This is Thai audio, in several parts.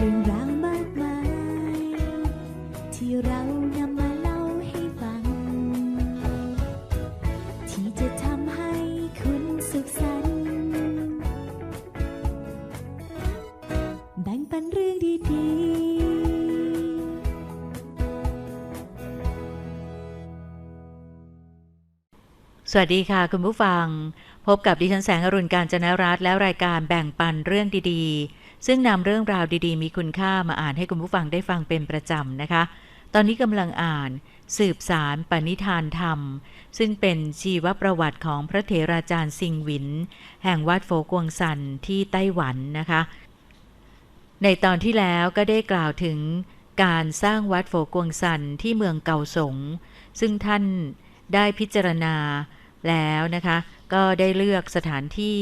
เรื่องราวมากมาย ที่เรานำมาเล่าให้ฟัง ที่จะทำให้คุณสุขสันต์แบ่งปันเรื่องดีๆ สวัสดีค่ะคุณผู้ฟัง พบกับดิฉันแสงอรุณการจนรัตน์และรายการแบ่งปันเรื่องดีๆ ซึ่งนำเรื่องราวดีๆ มีคุณค่ามาอ่านให้คุณผู้ฟังได้ฟังเป็นประจำนะคะ ตอนนี้กำลังอ่าน สืบสารปณิธานธรรม ซึ่งเป็นชีวประวัติของพระเถราจารย์ซิงหวิน แห่งวัดโฟกวงซันที่ไต้หวันนะคะ ในตอนที่แล้วก็ได้กล่าวถึงการสร้างวัดโฟกวงซันที่เมืองเกาสง ซึ่งท่านได้พิจารณาแล้วนะคะ ก็ได้เลือกสถานที่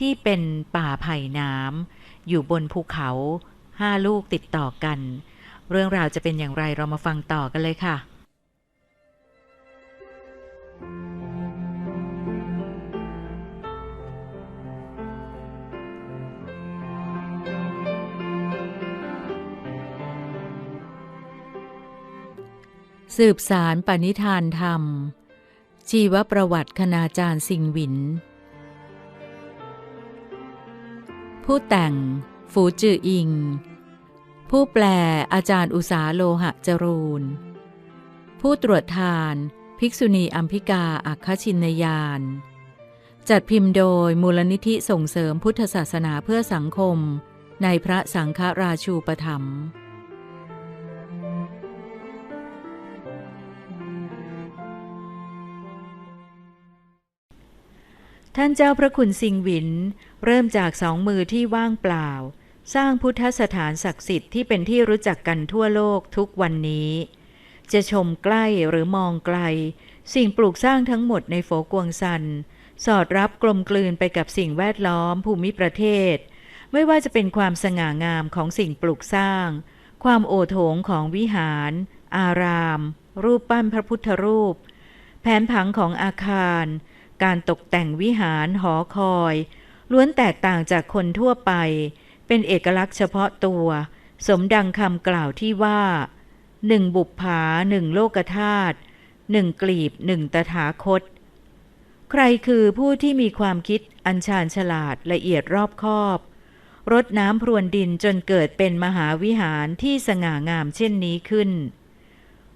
ที่เป็นป่าไผ่น้ำ อยู่บนภูเขาห้าลูกติดต่อกัน เรื่องราวจะเป็นอย่างไรเรามาฟังต่อกันเลยค่ะสืบสารปณิธานธรรม ชีวประวัติคณาจารย์สิงหวิน ผู้แต่ง ฝูจืออิง ผู้แปลอาจารย์อุสาโลหะจรูน ผู้ตรวจทาน ภิกษุณีอัมพิกาอัคคชินยาน จัดพิมพ์โดยมูลนิธิส่งเสริมพุทธศาสนาเพื่อสังคม ในพระสังฆราชูปถัมภ์ ท่านเจ้าพระคุณสิงหวิน เริ่มจากสองมือที่ว่างเปล่า สร้างพุทธสถานศักดิ์สิทธิ์ที่เป็นที่รู้จักกันทั่วโลกทุกวันนี้ จะชมใกล้หรือมองไกล สิ่งปลูกสร้างทั้งหมดในโฝกวงซัน สอดรับกลมกลืนไปกับสิ่งแวดล้อมภูมิประเทศ ไม่ว่าจะเป็นความสง่างามของสิ่งปลูกสร้าง ความโอโถงของวิหาร อาราม รูปปั้นพระพุทธรูป แผนผังของอาคาร การตกแต่งวิหารหอคอย ล้วนแตกต่างจากคนทั่วไป เป็นเอกลักษณ์เฉพาะตัว สมดังคำกล่าวที่ว่าหนึ่งบุปผาหนึ่งโลกธาตุหนึ่งกลีบหนึ่งตถาคต ใครคือผู้ที่มีความคิดอัญชาญฉลาดละเอียดรอบคอบ รดน้ำพรวนดินจนเกิดเป็นมหาวิหารที่สง่างามเช่นนี้ขึ้น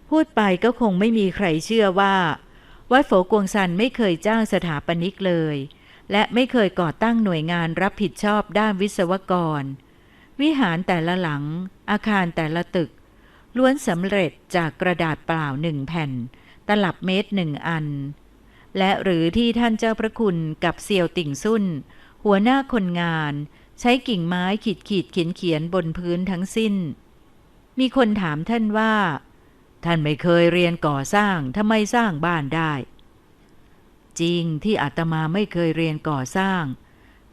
พูดไปก็คงไม่มีใครเชื่อว่า วัดโฝกวงซันไม่เคยจ้างสถาปนิกเลย และไม่เคยก่อตั้งหน่วยงานรับผิดชอบด้านวิศวกร วิหารแต่ละหลัง อาคารแต่ละตึก ล้วนสำเร็จจากกระดาษเปล่าหนึ่งแผ่น ตลับเมตรหนึ่งอัน และหรือที่ท่านเจ้าพระคุณกับเซียวติ่งซุ่น หัวหน้าคนงาน ใช้กิ่งไม้ขีดขีดเขียนเขียนบนพื้นทั้งสิ้น มีคนถามท่านว่า ท่านไม่เคยเรียนก่อสร้างทำไมสร้างบ้านได้ จริงที่อาตมาไม่เคยเรียนก่อสร้าง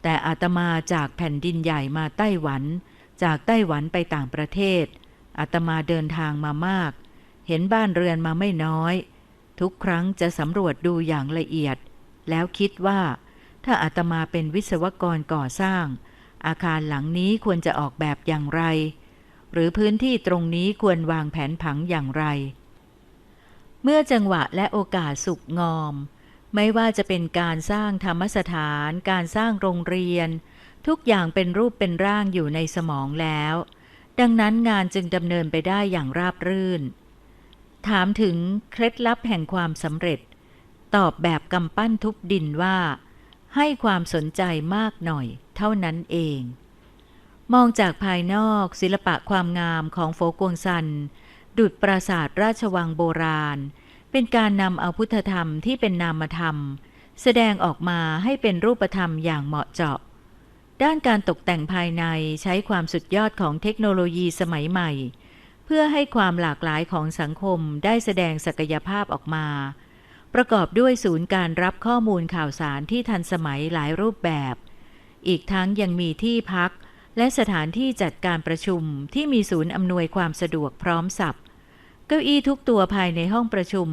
แต่อาตมาจากแผ่นดินใหญ่มาไต้หวัน จากไต้หวันไปต่างประเทศอาตมาเดินทางมามาก เห็นบ้านเรือนมาไม่น้อย ทุกครั้งจะสำรวจดูอย่างละเอียด แล้วคิดว่า ถ้าอาตมาเป็นวิศวกรก่อสร้าง อาคารหลังนี้ควรจะออกแบบอย่างไร หรือพื้นที่ตรงนี้ควรวางแผนผังอย่างไร เมื่อจังหวะและโอกาสสุกงอม ไม่ว่าจะเป็นการสร้างธรรมสถาน การสร้างโรงเรียน ทุกอย่างเป็นรูปเป็นร่างอยู่ในสมองแล้ว ดังนั้นงานจึงดำเนินไปได้อย่างราบรื่น ถามถึงเคล็ดลับแห่งความสำเร็จ ตอบแบบกำปั้นทุบดินว่า ให้ความสนใจมากหน่อย เท่านั้นเอง มองจากภายนอกศิลปะความงามของโฟกวงซัน ดุดปราสาทราชวังโบราณ เป็นการนำเอาพุทธธรรมที่เป็นนามธรรม แสดงออกมาให้เป็นรูปธรรมอย่างเหมาะเจาะ ด้านการตกแต่งภายในใช้ความสุดยอดของเทคโนโลยีสมัยใหม่ เพื่อให้ความหลากหลายของสังคมได้แสดงศักยภาพออกมา ประกอบด้วยศูนย์การรับข้อมูลข่าวสารที่ทันสมัยหลายรูปแบบ อีกทั้งยังมีที่พัก และสถานที่จัดการประชุมที่มีศูนย์อำนวยความสะดวกพร้อมสับ เก้าอี้ทุกตัวภายในห้องประชุม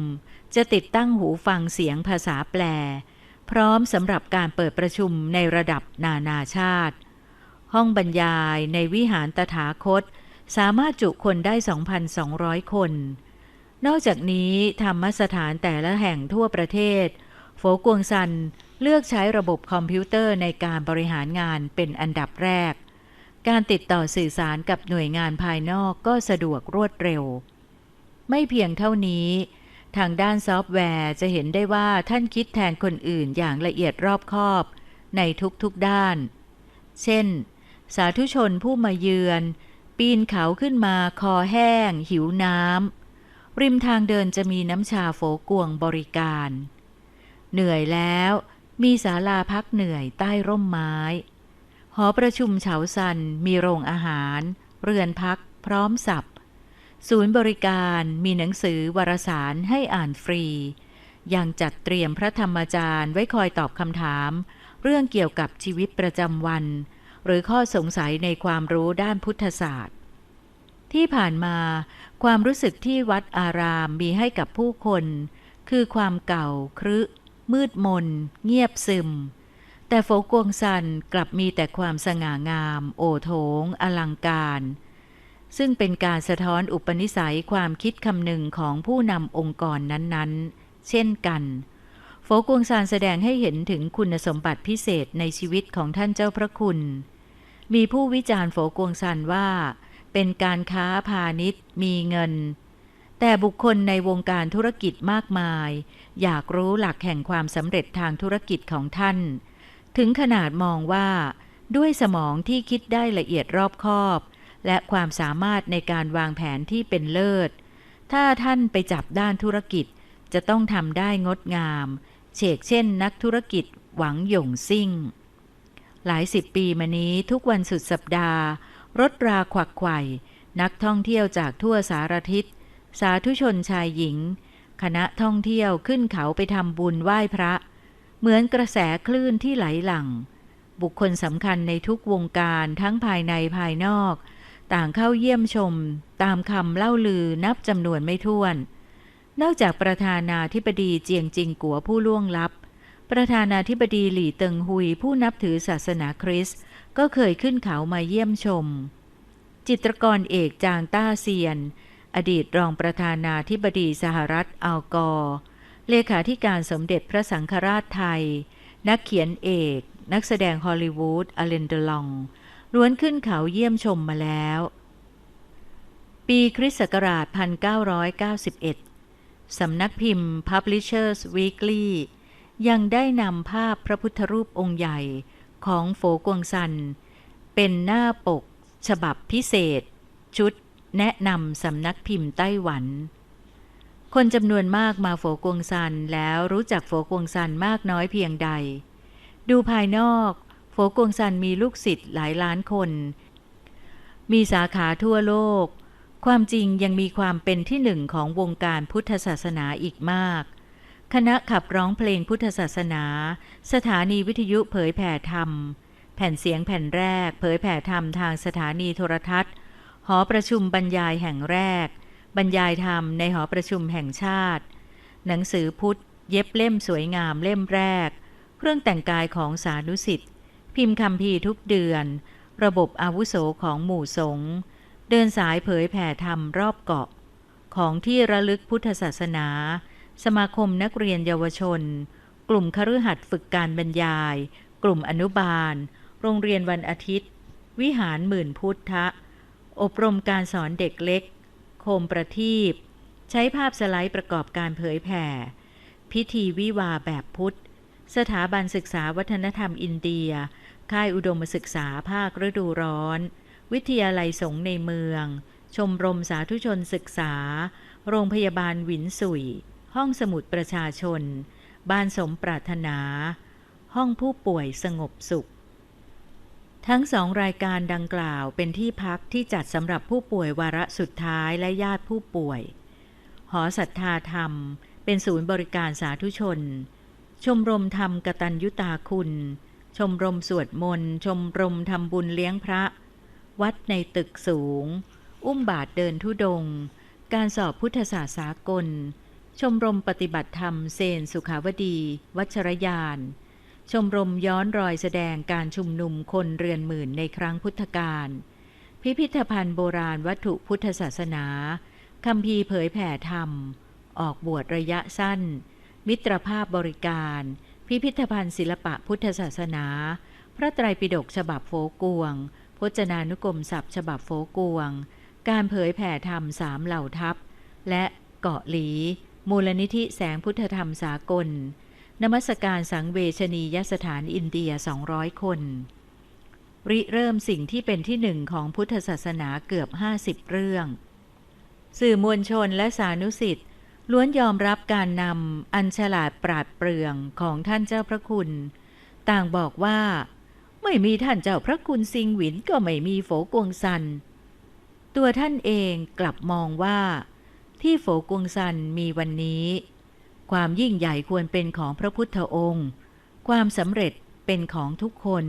จะติดตั้งหูฟังเสียงภาษาแปล พร้อมสำหรับการเปิดประชุมในระดับนานาชาติ ห้องบรรยายในวิหารตถาคต สามารถจุคนได้ 2,200 คน นอกจากนี้ธรรมสถานแต่ละแห่งทั่วประเทศ โฟกวงซันเลือกใช้ระบบคอมพิวเตอร์ในการบริหารงานเป็นอันดับแรก การติดต่อสื่อสารกับหน่วยงานภายนอกก็สะดวกรวดเร็ว ไม่เพียงเท่านี้ ทางด้านซอฟต์แวร์จะเห็นได้ว่าท่านคิดแทนคนอื่นอย่างละเอียดรอบคอบ ในทุกๆด้าน เช่น สาธุชนผู้มาเยือน ปีนเขาขึ้นมาคอแห้ง หิวน้ำริมทางเดินจะมีน้ำชาโฟกวงบริการ เหนื่อยแล้ว มีศาลาพักเหนื่อยใต้ร่มไม้ หอประชุมเฉาซัน มีโรงอาหาร เรือนพัก พร้อมสับศูนย์บริการมีหนังสือวารสารให้อ่านฟรี ยังจัดเตรียมพระธรรมจารย์ไว้คอยตอบคำถาม เรื่องเกี่ยวกับชีวิตประจำวัน หรือข้อสงสัยในความรู้ด้านพุทธศาสตร์ ที่ผ่านมาความรู้สึกที่วัดอารามมีให้กับผู้คน คือความเก่าครึมืดมน เงียบซึม แต่โฟกวงซันกลับมีแต่ความสง่างาม โอโถง อลังการ ซึ่งเป็นการสะท้อนอุปนิสัยความคิดคำนึงของผู้นำองค์กรนั้นๆ เช่นกันโฟกวงซานแสดงให้เห็นถึงคุณสมบัติพิเศษในชีวิตของท่านเจ้าพระคุณ มีผู้วิจารณ์โฟกวงซานว่า เป็นการค้าพาณิชย์มีเงิน แต่บุคคลในวงการธุรกิจมากมาย อยากรู้หลักแห่งความสำเร็จทางธุรกิจของท่าน ถึงขนาดมองว่า ด้วยสมองที่คิดได้ละเอียดรอบคอบ และความสามารถในการวางแผนที่เป็นเลิศ ถ้าท่านไปจับด้านธุรกิจจะต้องทำได้งดงามเชกเช่นนักธุรกิจหวังหยงซิ่ง หลายสิบปีมานี้ทุกวันสุดสัปดาห์ รถราขวักไขว่นักท่องเที่ยวจากทั่วสารทิศ สาธุชนชายหญิง คณะท่องเที่ยวขึ้นเขาไปทำบุญไหว้พระ เหมือนกระแสคลื่นที่ไหลหลั่ง บุคคลสำคัญในทุกวงการทั้งภายในภายนอก ต่างเข้าเยี่ยมชม ตามคำเล่าลือนับจำนวนไม่ถ้วน นอกจากประธานาธิบดีเจียงจิงกัวผู้ล่วงลับ ประธานาธิบดีหลี่เติงฮุยผู้นับถือศาสนาคริสต์ก็เคยขึ้นเขามาเยี่ยมชม จิตรกรเอกจางต้าเซียน อดีตรองประธานาธิบดีสหรัฐอัลกอร์ เลขาธิการสมเด็จพระสังฆราชไทย นักเขียนเอก นักแสดงฮอลลีวูดอเลนเดลอง ล้วนขึ้นเขาเยี่ยมชมมาแล้ว ปีคริสต์ศักราช 1991 สำนักพิมพ์ Publishers Weekly ยังได้นำภาพพระพุทธรูปองค์ใหญ่ของโฟกวงซัน เป็นหน้าปก ฉบับพิเศษ ชุดแนะนำสำนักพิมพ์ไต้หวัน คนจำนวนมากมาโฟกวงซันแล้วรู้จักโฟกวงซันมากน้อยเพียงใด ดูภายนอกโฟกวงซันมีลูกศิษย์หลายล้านคน มีสาขาทั่วโลก ความจริงยังมีความเป็นที่หนึ่งของวงการพุทธศาสนาอีกมาก คณะขับร้องเพลงพุทธศาสนา สถานีวิทยุเผยแผ่ธรรม แผ่นเสียงแผ่นแรก เผยแผ่ธรรมทางสถานีโทรทัศน์ หอประชุมบรรยายแห่งแรก บรรยายธรรมในหอประชุมแห่งชาติ หนังสือพุทธ เย็บเล่มสวยงามเล่มแรก เครื่องแต่งกายของสานุสิทธิ์ พิมพ์คำพีทุกเดือน ระบบอาวุโสของหมู่สงฆ์เดินสายเผยแผ่ธรรมรอบเกาะ ของที่ระลึกพุทธศาสนา สมาคมนักเรียนเยาวชน กลุ่มคฤหัสถ์ฝึกการบรรยาย กลุ่มอนุบาล โรงเรียนวันอาทิตย์ วิหารหมื่นพุทธะ อบรมการสอนเด็กเล็ก โคมประทีปใช้ภาพสไลด์ประกอบการเผยแผ่ พิธีวิวาแบบพุทธ สถาบันศึกษาวัฒนธรรมอินเดีย ค่ายอุดมศึกษาภาคฤดูร้อน วิทยาลัยสงฆ์ในเมือง ชมรมสาธุชนศึกษา โรงพยาบาลหวินสุย ห้องสมุดประชาชน บ้านสมปรารถนา ห้องผู้ป่วยสงบสุข ทั้งสองรายการดังกล่าวเป็นที่พักที่จัดสำหรับผู้ป่วยวาระสุดท้ายและญาติผู้ป่วย หอศรัทธาธรรม เป็นศูนย์บริการสาธุชน ชมรมธรรมกตัญยุตาคุณ ชมรมสวดมนต์ ชมรมทำบุญเลี้ยงพระ วัดในตึกสูง อุ้มบาทเดินทุดงค์การสอบพุทธศาสสากล ชมรมปฏิบัติธรรมเซนสุขาวดี วัชรยาน ชมรมย้อนรอยแสดงการชุมนุมคนเรือนหมื่นในครั้งพุทธกาล พิพิธภัณฑ์โบราณวัตถุพุทธศาสนาคำพีร์เผยแผ่ธรรม ออกบวชระยะสั้น มิตรภาพบริการ พิพิธภัณฑ์ศิลปะพุทธศาสนา พระไตรปิฎกฉบับโฟกวง พจนานุกรมศัพท์ฉบับโฟกวง การเผยแผ่ธรรมสามเหล่าทัพ และเกาะหลี มูลนิธิแสงพุทธธรรมสากล นมัสการสังเวชนียสถานอินเดีย 200 คน ริเริ่มสิ่งที่เป็นที่หนึ่งของพุทธศาสนาเกือบ 50 เรื่อง สื่อมวลชนและสานุสิทธิ์ล้วนยอมรับการนำอันฉลาดปราดเปรื่องของท่านเจ้าพระคุณ ต่างบอกว่า ไม่มีท่านเจ้าพระคุณซิงหวินก็ไม่มีโฝกวงซัน ตัวท่านเองกลับมองว่า ที่โฝกวงซันมีวันนี้ ความยิ่งใหญ่ควรเป็นของพระพุทธองค์ ความสำเร็จเป็นของทุกคน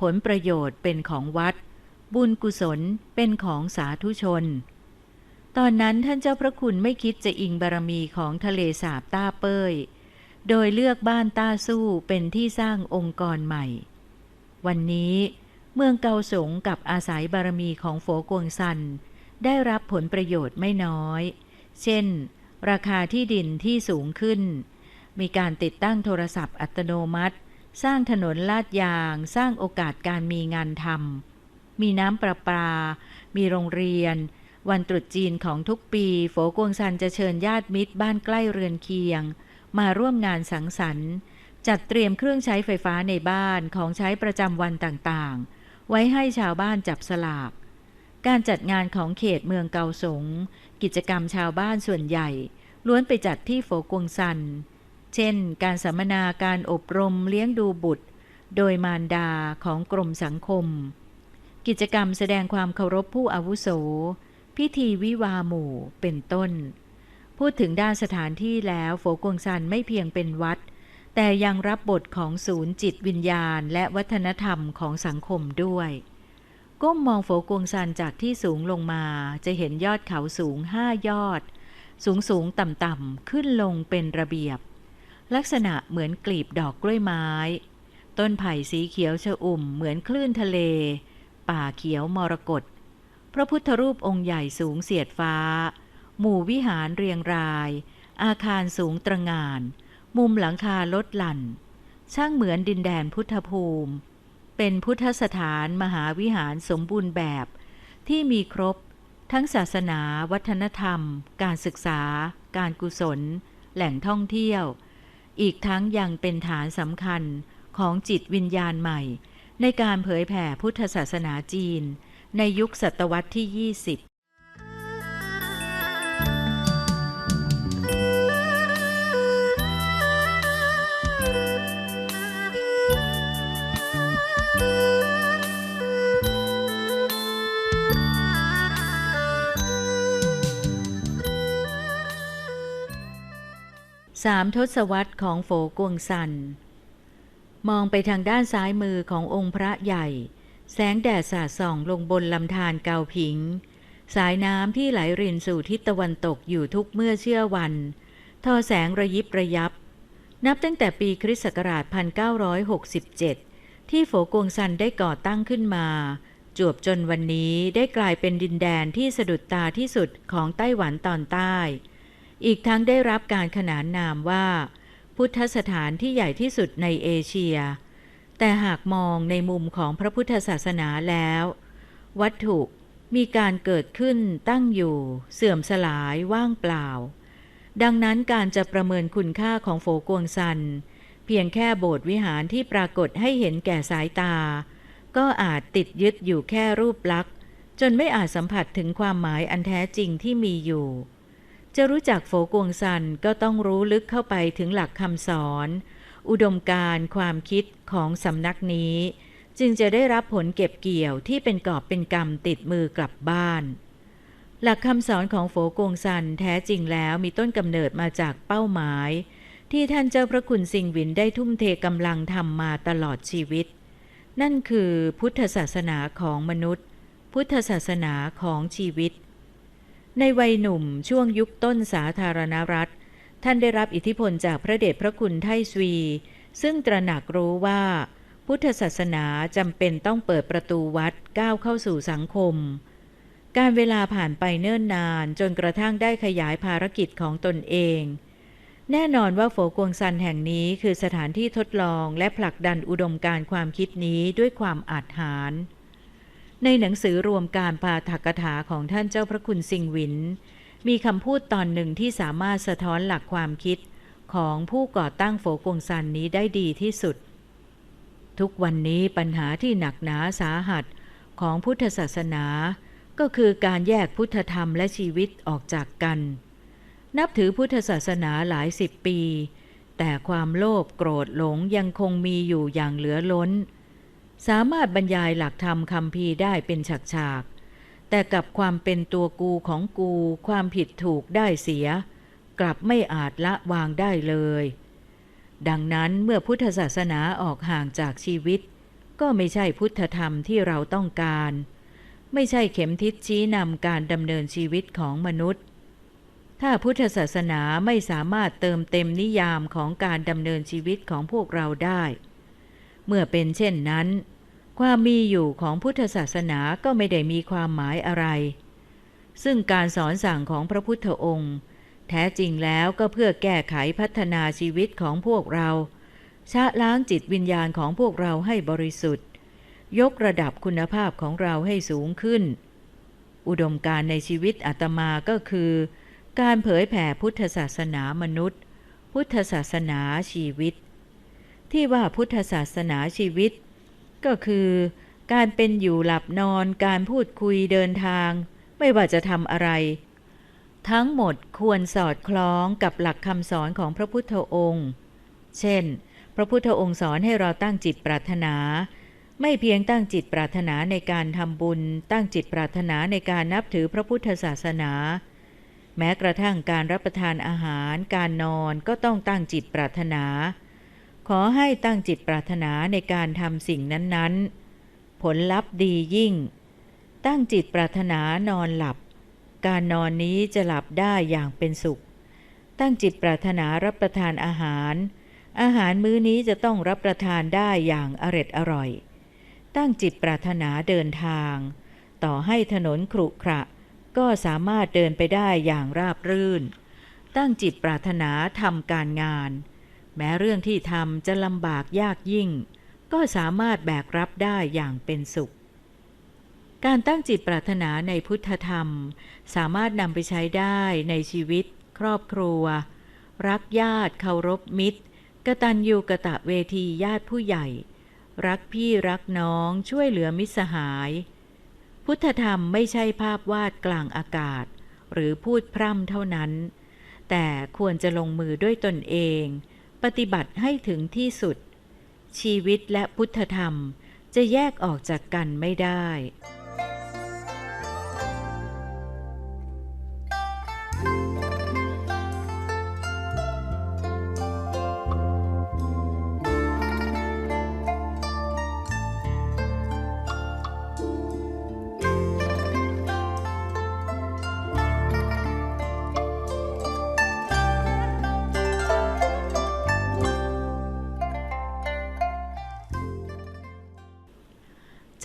ผลประโยชน์เป็นของวัด บุญกุศลเป็นของสาธุชน ตอนนั้นท่านเจ้าพระคุณไม่คิดจะอิงบารมีของทะเลสาบต้าเป้ย โดยเลือกบ้านต้าสู้เป็นที่สร้างองค์กรใหม่ วันนี้เมืองเกาสงกับอาศัยบารมีของโฝกวงซัน ได้รับผลประโยชน์ไม่น้อย เช่น ราคาที่ดินที่สูงขึ้น มีการติดตั้งโทรศัพท์อัตโนมัติ สร้างถนนลาดยาง สร้างโอกาสการมีงานทำมีน้ำประปา มีโรงเรียน วันตรุษจีนของทุกปีโฝกวงซันจะเชิญญาติมิตรบ้านใกล้เรือนเคียง มาร่วมงานสังสรรค์ จัดเตรียมเครื่องใช้ไฟฟ้าในบ้านของใช้ประจำวันต่างๆ ไว้ให้ชาวบ้านจับสลากการจัดงานของเขตเมืองเกาสง กิจกรรมชาวบ้านส่วนใหญ่ ล้วนไปจัดที่โฝกวงซัน เช่น การสัมมนาการอบรมเลี้ยงดูบุตร โดยมารดาของกรมสังคม กิจกรรมแสดงความเคารพผู้อาวุโส พิธีวิวาหมู่เป็นต้น พูดถึงด้านสถานที่แล้วโฝกวงซันไม่เพียงเป็นวัด แต่ยังรับบทของศูนย์จิตวิญญาณ และวัฒนธรรมของสังคมด้วย ก้มมองโฝกวงซันจากที่สูงลงมาจะเห็นยอดเขาสูงห้ายอด สูงสูงต่ำต่ำขึ้นลงเป็นระเบียบ ลักษณะเหมือนกลีบดอกกล้วยไม้ ต้นไผ่สีเขียวชอุ่มเหมือนคลื่นทะเล ป่าเขียวมรกตพระพุทธรูปองค์ใหญ่สูงเสียดฟ้า หมู่วิหารเรียงราย อาคารสูงตระงาน มุมหลังคาลดหลั่น ช่างเหมือนดินแดนพุทธภูมิ เป็นพุทธสถานมหาวิหารสมบูรณ์แบบ ที่มีครบ ทั้งศาสนา วัฒนธรรม การศึกษา การกุศล แหล่งท่องเที่ยว อีกทั้งยังเป็นฐานสำคัญของจิตวิญญาณใหม่ ในการเผยแผ่พุทธศาสนาจีน ในยุคศตวรรษที่ 20 สามทศวรรษของโฝกวงซัน มองไปทางด้านซ้ายมือขององค์พระใหญ่ แสงแดดสาดส่องลงบนลำธารเกาผิง สายน้ำที่ไหลรินสู่ทิศตะวันตกอยู่ทุกเมื่อเชื่อวัน ทอแสงระยิบระยับ นับตั้งแต่ปีคริสต์ศักราช 1967 ที่โฝกวงซันได้ก่อตั้งขึ้นมา จวบจนวันนี้ได้กลายเป็นดินแดนที่สะดุดตาที่สุดของไต้หวันตอนใต้ อีกทั้งได้รับการขนานนามว่า พุทธสถานที่ใหญ่ที่สุดในเอเชีย แต่หากมองในมุมของพระพุทธศาสนาแล้ว วัตถุมีการเกิดขึ้นตั้งอยู่ เสื่อมสลายว่างเปล่า ดังนั้นการจะประเมินคุณค่าของโฝกวงซัน เพียงแค่โบสถ์วิหารที่ปรากฏให้เห็นแก่สายตา ก็อาจติดยึดอยู่แค่รูปลักษณ์จนไม่อาจสัมผัสถึงความหมายอันแท้จริงที่มีอยู่ จะรู้จักโฝกวงซันก็ต้องรู้ลึกเข้าไปถึงหลักคำสอน อุดมการณ์ความคิดของสำนักนี้ จึงจะได้รับผลเก็บเกี่ยวที่เป็นกอบเป็นกำติดมือกลับบ้าน หลักคำสอนของโฝกงซันแท้จริงแล้วมีต้นกำเนิดมาจากเป้าหมาย ที่ท่านเจ้าพระคุณสิงห์หวินได้ทุ่มเทกำลังทำมาตลอดชีวิต นั่นคือพุทธศาสนาของมนุษย์ พุทธศาสนาของชีวิต ในวัยหนุ่มช่วงยุคต้นสาธารณรัฐ ท่านได้รับอิทธิพลจากพระเดชพระคุณไทสวี ซึ่งตระหนักรู้ว่า พุทธศาสนาจำเป็นต้องเปิดประตูวัดก้าวเข้าสู่สังคม การเวลาผ่านไปเนิ่นนานจนกระทั่งได้ขยายภารกิจของตนเอง แน่นอนว่าโฝกวงซันแห่งนี้คือสถานที่ทดลองและผลักดันอุดมการความคิดนี้ด้วยความอาจหาร ในหนังสือรวมการปาฐกถาของท่านเจ้าพระคุณสิงหวิน มีคำพูดตอนหนึ่งที่สามารถสะท้อนหลักความคิดของผู้ก่อตั้งโฝกวงซันนี้ได้ดีที่สุด ทุกวันนี้ปัญหาที่หนักหนาสาหัสของพุทธศาสนา ก็คือการแยกพุทธธรรมและชีวิตออกจากกัน นับถือพุทธศาสนาหลายสิบปี แต่ความโลภโกรธหลงยังคงมีอยู่อย่างเหลือล้น สามารถบรรยายหลักธรรมคำพีได้เป็นฉากๆ แต่กับความเป็นตัวกูของกู ความผิดถูกได้เสีย กลับไม่อาจละวางได้เลย ดังนั้นเมื่อพุทธศาสนาออกห่างจากชีวิต ก็ไม่ใช่พุทธธรรมที่เราต้องการ ไม่ใช่เข็มทิศชี้นำการดำเนินชีวิตของมนุษย์ ถ้าพุทธศาสนาไม่สามารถเติมเต็มนิยามของการดำเนินชีวิตของพวกเราได้ เมื่อเป็นเช่นนั้น ความมีอยู่ของพุทธศาสนาก็ไม่ได้มีความหมายอะไร ซึ่งการสอนสั่งของพระพุทธองค์ แท้จริงแล้วก็เพื่อแก้ไขพัฒนาชีวิตของพวกเรา ชะล้างจิตวิญญาณของพวกเราให้บริสุทธิ์ ยกระดับคุณภาพของเราให้สูงขึ้น อุดมการในชีวิตอาตมาก็คือ การเผยแผ่พุทธศาสนามนุษย์ พุทธศาสนาชีวิต ที่ว่าพุทธศาสนาชีวิต ก็คือการเป็นอยู่หลับนอนการพูดคุยเดินทาง ไม่ว่าจะทำอะไร ทั้งหมดควรสอดคล้องกับหลักคำสอนของพระพุทธองค์ เช่น พระพุทธองค์สอนให้เราตั้งจิตปรารถนา ไม่เพียงตั้งจิตปรารถนาในการทำบุญ ตั้งจิตปรารถนาในการนับถือพระพุทธศาสนา แม้กระทั่งการรับประทานอาหาร การนอนก็ต้องตั้งจิตปรารถนา ขอให้ตั้งจิตปรารถนาในการทำสิ่งนั้นๆ ผลลัพธ์ดียิ่ง ตั้งจิตปรารถนานอนหลับ การนอนนี้จะหลับได้อย่างเป็นสุข ตั้งจิตปรารถนารับประทานอาหาร อาหารมื้อนี้จะต้องรับประทานได้อย่างอร็ดอร่อย ตั้งจิตปรารถนาเดินทาง ต่อให้ถนนขรุขระก็สามารถเดินไปได้อย่างราบรื่น ตั้งจิตปรารถนาทำการงาน แม้เรื่องที่ทำจะลำบากยากยิ่ง ก็สามารถแบกรับได้อย่างเป็นสุข การตั้งจิตปรารถนาในพุทธธรรม สามารถนำไปใช้ได้ในชีวิต ครอบครัว รักญาติเคารพมิตรกตัญญูกะตะเวทีญาติผู้ใหญ่ รักพี่รักน้องช่วยเหลือมิสหาย พุทธธรรมไม่ใช่ภาพวาดกลางอากาศ หรือพูดพร่ำเท่านั้น แต่ควรจะลงมือด้วยตนเอง ปฏิบัติให้ถึงที่สุด ชีวิตและพุทธธรรมจะแยกออกจากกันไม่ได้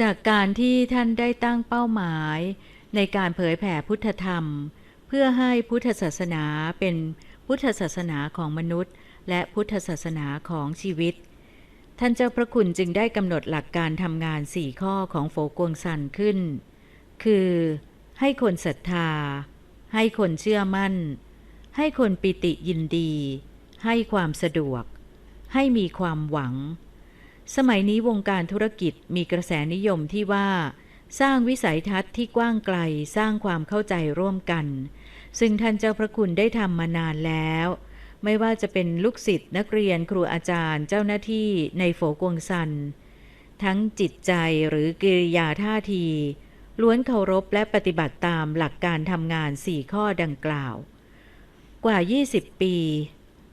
จากการที่ท่านได้ตั้งเป้าหมาย ในการเผยแผ่พุทธธรรม เพื่อให้พุทธศาสนาเป็นพุทธศาสนาของมนุษย์ และพุทธศาสนาของชีวิต ท่านเจ้าพระคุณจึงได้กำหนดหลักการทำงานสี่ข้อของโฟกวงซันขึ้น คือ ให้คนศรัทธา ให้คนเชื่อมั่น ให้คนปิติยินดี ให้ความสะดวก ให้มีความหวัง สมัยนี้วงการธุรกิจมีกระแสนิยมที่ว่า สร้างวิสัยทัศน์ที่กว้างไกลสร้างความเข้าใจร่วมกัน ซึ่งท่านเจ้าพระคุณได้ทำมานานแล้ว ไม่ว่าจะเป็นลูกศิษย์นักเรียนครูอาจารย์เจ้าหน้าที่ในโฝกวงซัน ทั้งจิตใจหรือกิริยาท่าที ล้วนเคารพและปฏิบัติตามหลักการทำงานสี่ข้อดังกล่าว กว่า 20 ปี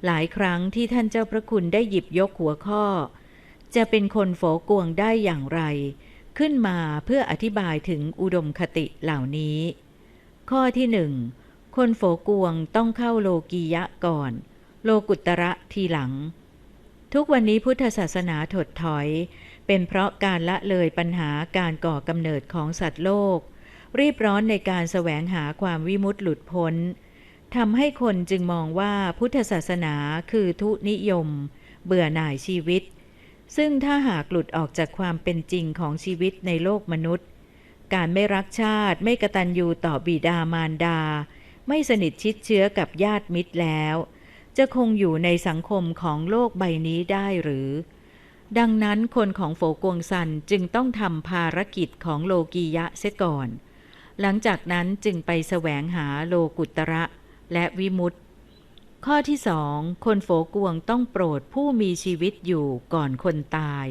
หลายครั้งที่ท่านเจ้าพระคุณได้หยิบยกหัวข้อ จะเป็นคนโฝกวงได้อย่างไร ขึ้นมาเพื่ออธิบายถึงอุดมคติเหล่านี้ ข้อที่หนึ่งคนโฝกวงต้องเข้าโลกียะก่อน โลกุตระทีหลัง ทุกวันนี้พุทธศาสนาถดถอย เป็นเพราะการละเลยปัญหาการก่อกำเนิดของสัตว์โลก รีบร้อนในการแสวงหาความวิมุตติหลุดพ้นทำให้คนจึงมองว่าพุทธศาสนาคือทุนิยม เบื่อหน่ายชีวิต ซึ่งถ้าหากหลุดออกจากความเป็นจริงของชีวิตในโลกมนุษย์ การไม่รักชาติไม่กระตันยูต่อบิดามารดา ไม่สนิทชิดเชื้อกับญาติมิตรแล้ว จะคงอยู่ในสังคมของโลกใบนี้ได้หรือ ดังนั้นคนของโฝกวงซันจึงต้องทำภารกิจของโลกียะเสียก่อน หลังจากนั้นจึงไปแสวงหาโลกุตระและวิมุตติ ข้อที่สองคนโฝกวงต้องโปรดผู้มีชีวิตอยู่ก่อนคนตาย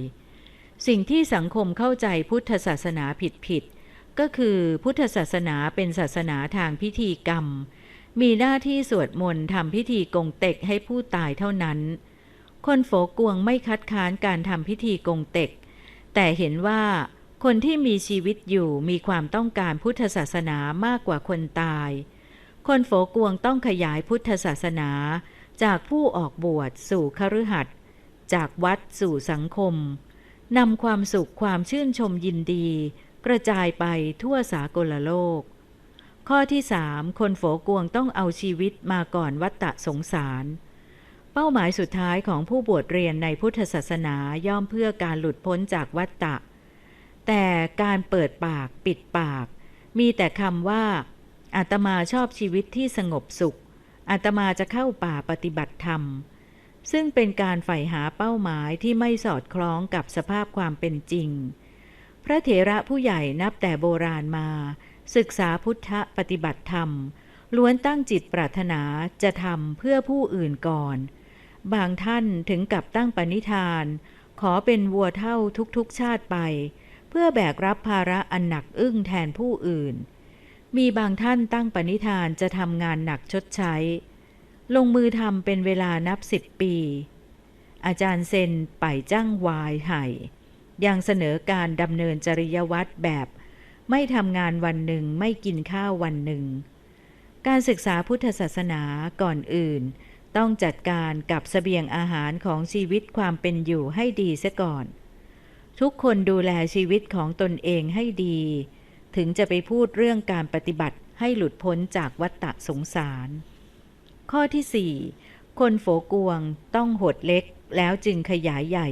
สิ่งที่สังคมเข้าใจพุทธศาสนาผิดผิดๆก็คือพุทธศาสนาเป็นศาสนาทางพิธีกรรม มีหน้าที่สวดมนต์ทำพิธีกงเต็กให้ผู้ตายเท่านั้น คนโฝกวงไม่คัดค้านการทำพิธีกงเต็ก แต่เห็นว่าคนที่มีชีวิตอยู่มีความต้องการพุทธศาสนามากกว่าคนตาย คนโฝกวงต้องขยายพุทธศาสนา จากผู้ออกบวชสู่คฤหัสถ์จากวัดสู่สังคมนำความสุขความชื่นชมยินดี กระจายไปทั่วสากลโลก ข้อที่สามคนโฝกวงต้องเอาชีวิตมาก่อนวัฏฏะสงสาร เป้าหมายสุดท้ายของผู้บวชเรียนในพุทธศาสนาย่อมเพื่อการหลุดพ้นจากวัฏฏะแต่การเปิดปากปิดปาก มีแต่คำว่า อาตมาชอบชีวิตที่สงบสุข อาตมาจะเข้าป่าปฏิบัติธรรม ซึ่งเป็นการใฝ่หาเป้าหมายที่ไม่สอดคล้องกับสภาพความเป็นจริง พระเถระผู้ใหญ่นับแต่โบราณมา ศึกษาพุทธปฏิบัติธรรม ล้วนตั้งจิตปรารถนาจะทำเพื่อผู้อื่นก่อน บางท่านถึงกับตั้งปณิธาน ขอเป็นวัวเท่าทุกๆชาติไป เพื่อแบกรับภาระอันหนักอึ้งแทนผู้อื่น มีบางท่านตั้งปณิธานจะทำงานหนักชดใช้ ลงมือทำเป็นเวลานับสิบปี อาจารย์เซนไปจ้างวายไห่ยังเสนอการดำเนินจริยวัตรแบบ ไม่ทำงานวันหนึ่งไม่กินข้าววันหนึ่ง การศึกษาพุทธศาสนาก่อนอื่น ต้องจัดการกับเสบียงอาหารของชีวิตความเป็นอยู่ให้ดีเสียก่อน ทุกคนดูแลชีวิตของตนเองให้ดี ถึงจะไปพูดเรื่องการปฏิบัติให้หลุดพ้นจากวัฏฏะสงสาร ข้อที่สี่คนโฝกวงต้องหดเล็กแล้วจึงขยายใหญ่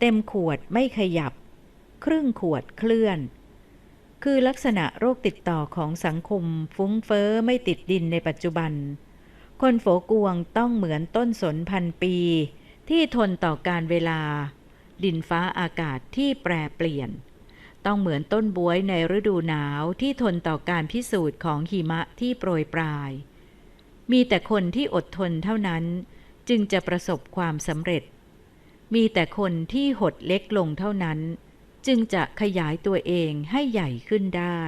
เต็มขวดไม่ขยับ ครึ่งขวดเคลื่อน คือลักษณะโรคติดต่อของสังคมฟุ้งเฟ้อไม่ติดดินในปัจจุบัน คนโฝกวงต้องเหมือนต้นสนพันปี ที่ทนต่อการเวลา ดินฟ้าอากาศที่แปรเปลี่ยน ต้องเหมือนต้นบวยในฤดูหนาวที่ทนต่อการพิสูจน์ของหิมะที่โปรยปลาย มีแต่คนที่อดทนเท่านั้น จึงจะประสบความสำเร็จ มีแต่คนที่หดเล็กลงเท่านั้น จึงจะขยายตัวเองให้ใหญ่ขึ้นได้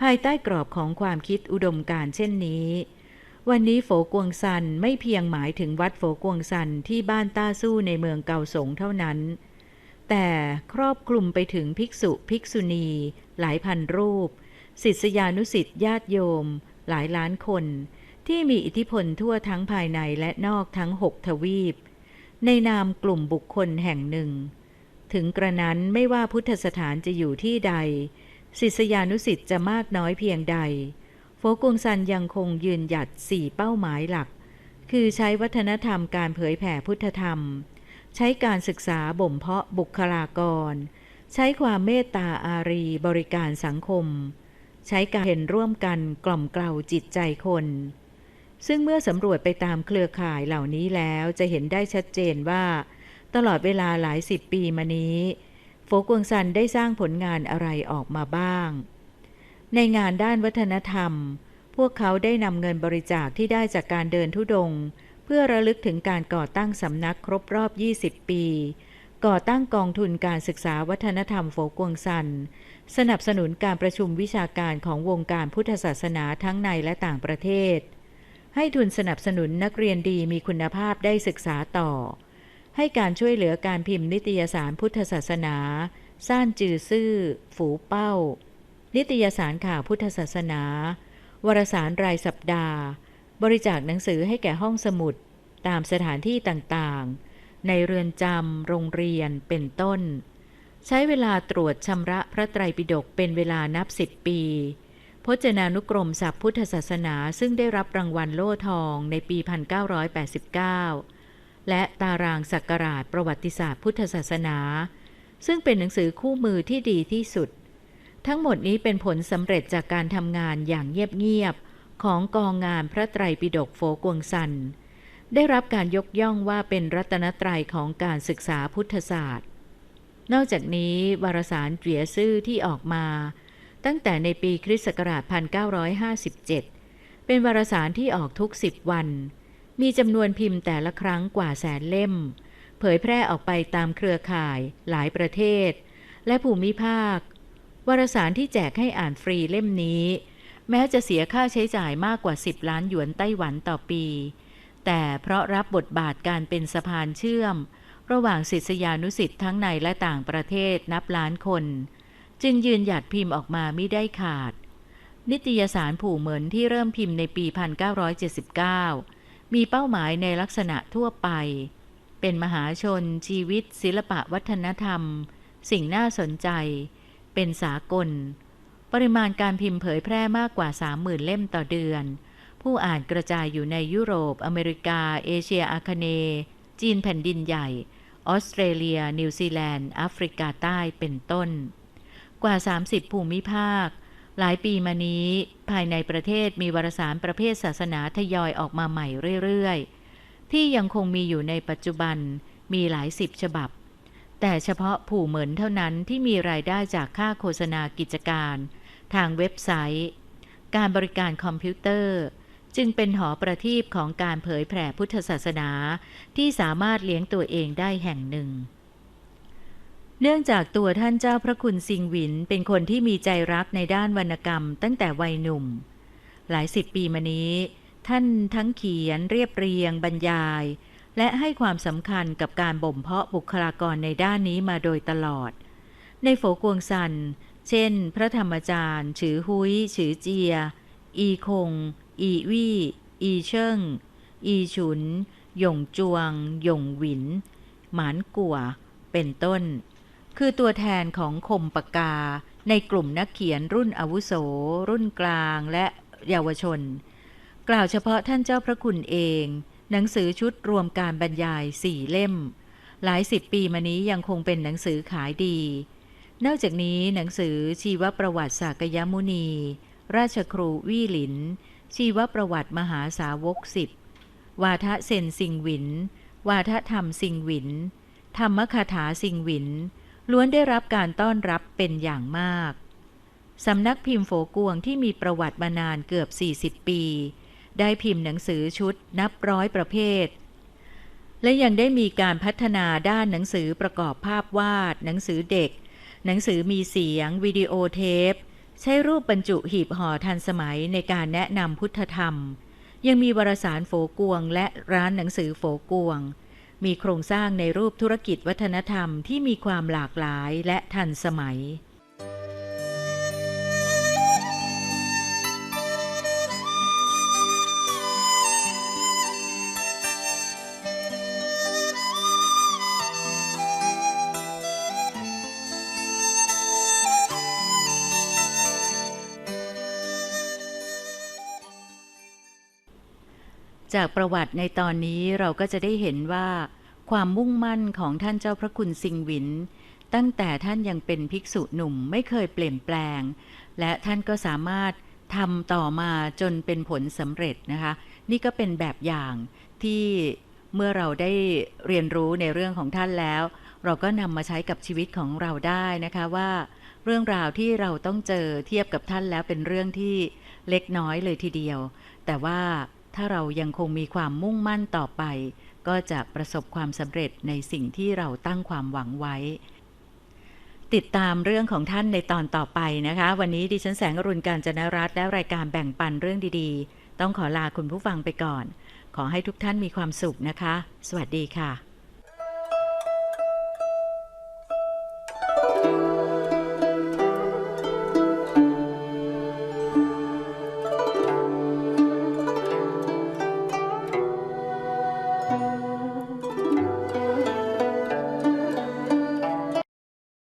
ภายใต้กรอบของความคิดอุดมการเช่นนี้ วันนี้โฝกวงซันไม่เพียงหมายถึงวัดโฝกวงซันที่บ้านต้าสู้ในเมืองเกาสงเท่านั้น แต่ครอบคลุมไปถึงภิกษุภิกษุณี หลายพันรูปศิษยานุศิษย์ญาติโยม หลายล้านคน ที่มีอิทธิพลทั่วทั้งภายในและนอกทั้งหกทวีป ในนามกลุ่มบุคคลแห่งหนึ่ง ถึงกระนั้นไม่ว่าพุทธสถานจะอยู่ที่ใดศิษยานุศิษย์จะมากน้อยเพียงใด โฟกวงซันยังคงยืนหยัดสี่เป้าหมายหลัก คือใช้วัฒนธรรมการเผยแผ่พุทธธรรม ใช้การศึกษาบ่มเพาะบุคลากร ใช้ความเมตตาอารีบริการสังคม ใช้การเห็นร่วมกันกล่อมเกลาจิตใจคน ซึ่งเมื่อสำรวจไปตามเครือข่ายเหล่านี้แล้วจะเห็นได้ชัดเจนว่า ตลอดเวลาหลายสิบปีมานี้ โฟกวงซันได้สร้างผลงานอะไรออกมาบ้าง ในงานด้านวัฒนธรรม พวกเขาได้นำเงินบริจาคที่ได้จากการเดินทุดงค์ พื่อระลึกถึงการก่อตั้งสำนักครบรอบ 20 ปี ก่อตั้งกองทุนการศึกษาวัฒนธรรมโฟกวงซัน สนับสนุนการประชุมวิชาการของวงการพุทธศาสนาทั้งในและต่างประเทศ ให้ทุนสนับสนุนนักเรียนดีมีคุณภาพได้ศึกษาต่อ ให้การช่วยเหลือการพิมพ์นิตยสารพุทธศาสนาซ่านจือซื่อ ฝูเป้า นิตยสารข่าวพุทธศาสนา วารสารรายสัปดาห์ บริจาคหนังสือให้แก่ห้องสมุด ตามสถานที่ต่างๆ ในเรือนจำโรงเรียนเป็นต้น ใช้เวลาตรวจชำระพระไตรปิฎกเป็นเวลานับสิบปี พจนานุกรมศัพท์พุทธศาสนาซึ่งได้รับรางวัลโล่ทองในปี 1989 และตารางศักราชประวัติศาสตร์พุทธศาสนา ซึ่งเป็นหนังสือคู่มือที่ดีที่สุด ทั้งหมดนี้เป็นผลสำเร็จจากการทำงานอย่างเงียบๆ ของกองงานพระไตรปิฎกโฟกวงซัน ได้รับการยกย่องว่าเป็นรัตนตรัยของการศึกษาพุทธศาสตร์ นอกจากนี้วารสารเจียซื่อที่ออกมา ตั้งแต่ในปีคริสต์ศักราช 1957 เป็นวารสารที่ออกทุกสิบวัน มีจำนวนพิมพ์แต่ละครั้งกว่าแสนเล่ม เผยแพร่ออกไปตามเครือข่าย หลายประเทศ และภูมิภาควารสารที่แจกให้อ่านฟรีเล่มนี้ แม้จะเสียค่าใช้จ่ายมากกว่า 10 ล้านหยวนไต้หวันต่อปี แต่เพราะรับบทบาทการเป็นสะพานเชื่อม ระหว่างศิษยานุสิษย์ทั้งในและต่างประเทศนับล้านคน จึงยืนหยัดพิมพ์ออกมาไม่ได้ขาด นิตยสารผู่เหมินที่เริ่มพิมพ์ในปี 1979 มีเป้าหมายในลักษณะทั่วไป เป็นมหาชน ชีวิต ศิลปะวัฒนธรรม สิ่งน่าสนใจ เป็นสากล ปริมาณการพิมพ์เผยแพร่มากกว่า 30,000 เล่มต่อเดือน ผู้อ่านกระจายอยู่ในยุโรป อเมริกา เอเชียอาคเนย์จีนแผ่นดินใหญ่ ออสเตรเลีย นิวซีแลนด์ แอฟริกาใต้เป็นต้น กว่า 30 ภูมิภาค หลายปีมานี้ ภายในประเทศมีวารสารประเภทศาสนาทยอยออกมาใหม่เรื่อยๆ ที่ยังคงมีอยู่ในปัจจุบันมีหลายสิบฉบับ แต่เฉพาะผู่เหมินเท่านั้นที่มีรายได้จากค่าโฆษณากิจการ ทางเว็บไซต์ การบริการคอมพิวเตอร์ จึงเป็นหอประทีปของการเผยแผ่พุทธศาสนาที่สามารถเลี้ยงตัวเองได้แห่งหนึ่ง เนื่องจากตัวท่านเจ้าพระคุณซิงหวินเป็นคนที่มีใจรักในด้านวรรณกรรมตั้งแต่วัยหนุ่ม หลายสิบปีมานี้ ท่านทั้งเขียนเรียบเรียง บรรยายและให้ความสำคัญกับการบ่มเพาะบุคลากรในด้านนี้มาโดยตลอด ในโฝกวงซัน เช่น พระธรรมจารย์ฉือหุยฉือเจีย อีคง อีวี่ อีเชิงอีฉุน หยงจวง หยงหวิน หมานกัว เป็นต้น คือตัวแทนของคมปากกา ในกลุ่มนักเขียนรุ่นอาวุโส รุ่นกลางและเยาวชน กล่าวเฉพาะท่านเจ้าพระคุณเอง หนังสือชุดรวมการบรรยายสี่เล่ม หลายสิบปีมานี้ยังคงเป็นหนังสือขายดี นอกจากนี้หนังสือชีวประวัติสากยมุนี ราชครูวี่หลิน ชีวประวัติมหาสาวกสิบวาทะเซนสิงหวิน วาทะธรรมสิงหวิน ธรรมคาถาสิงหวิน ล้วนได้รับการต้อนรับเป็นอย่างมาก สำนักพิมพ์โฝกวงที่มีประวัติมานานเกือบ 40 ปี ได้พิมพ์หนังสือชุดนับร้อยประเภทและยังได้มีการพัฒนาด้านหนังสือประกอบภาพวาด หนังสือเด็ก หนังสือมีเสียง วิดีโอเทป ใช้รูปบรรจุหีบห่อทันสมัยในการแนะนำพุทธธรรม ยังมีวารสารโฝกวงและร้านหนังสือโฝกวง มีโครงสร้างในรูปธุรกิจวัฒนธรรมที่มีความหลากหลายและทันสมัย จากประวัติในตอนนี้เราก็จะได้เห็นว่า ความมุ่งมั่นของท่านเจ้าพระคุณซิงหวิน ตั้งแต่ท่านยังเป็นภิกษุหนุ่มไม่เคยเปลี่ยนแปลง และท่านก็สามารถทำต่อมาจนเป็นผลสำเร็จนะคะ นี่ก็เป็นแบบอย่างที่เมื่อเราได้เรียนรู้ในเรื่องของท่านแล้ว เราก็นำมาใช้กับชีวิตของเราได้นะคะว่า เรื่องราวที่เราต้องเจอเทียบกับท่านแล้วเป็นเรื่องที่เล็กน้อยเลยทีเดียว แต่ว่า ถ้าเรายังคงมีความมุ่งมั่นต่อไป ก็จะประสบความสำเร็จในสิ่งที่เราตั้งความหวังไว้ ติดตามเรื่องของท่านในตอนต่อไปนะคะ วันนี้ดิฉันแสงอรุณการจนรัตน์และรายการแบ่งปันเรื่องดีๆ ต้องขอลาคุณผู้ฟังไปก่อน ขอให้ทุกท่านมีความสุขนะคะ สวัสดีค่ะ